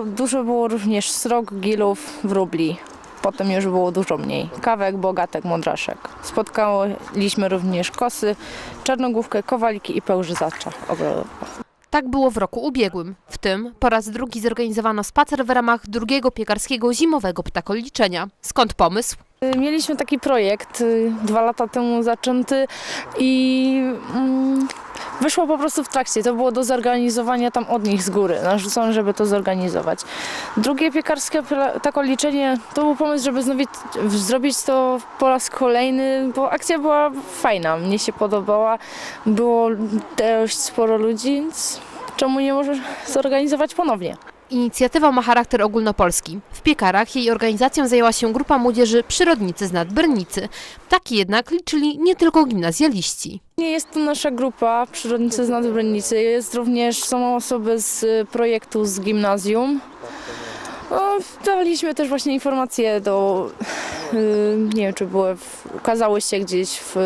Dużo było również srok, gilów, wróbli. Potem już było dużo mniej. Kawek, bogatek, mądraszek. Spotkaliśmy również kosy, czarnogłówkę, kowaliki i pełżyzacza ogrodowe. Tak było w roku ubiegłym. W tym po raz drugi zorganizowano spacer w ramach drugiego piekarskiego zimowego ptakoliczenia. Skąd pomysł? Mieliśmy taki projekt y, dwa lata temu zaczęty i mm, wyszło po prostu w trakcie. To było do zorganizowania tam od nich z góry. Narzucono, żeby to zorganizować. Drugie piekarskie pla- takoliczenie to był pomysł, żeby znowu zrobić to po raz kolejny, bo akcja była fajna. Mnie się podobała. Było dość sporo ludzi, więc czemu nie może zorganizować ponownie? Inicjatywa ma charakter ogólnopolski. W Piekarach jej organizacją zajęła się grupa młodzieży Przyrodnicy z Nadbrnicy. Taki jednak liczyli nie tylko gimnazjaliści. Nie jest to nasza grupa Przyrodnicy z Nadbrnicy. Jest również, są osoby z projektu z gimnazjum. No, dawaliśmy też właśnie informacje do, y, nie wiem czy były, ukazały się gdzieś w,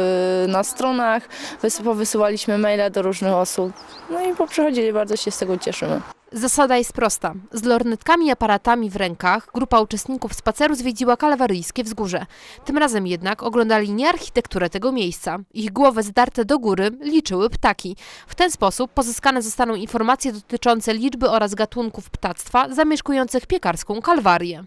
na stronach, wys, powysyłaliśmy maile do różnych osób. No i poprzychodzili, bardzo się z tego cieszymy. Zasada jest prosta. Z lornetkami i aparatami w rękach grupa uczestników spaceru zwiedziła kalwaryjskie wzgórze. Tym razem jednak oglądali nie architekturę tego miejsca. Ich głowy zdarte do góry liczyły ptaki. W ten sposób pozyskane zostaną informacje dotyczące liczby oraz gatunków ptactwa zamieszkujących piekarską kalwarię.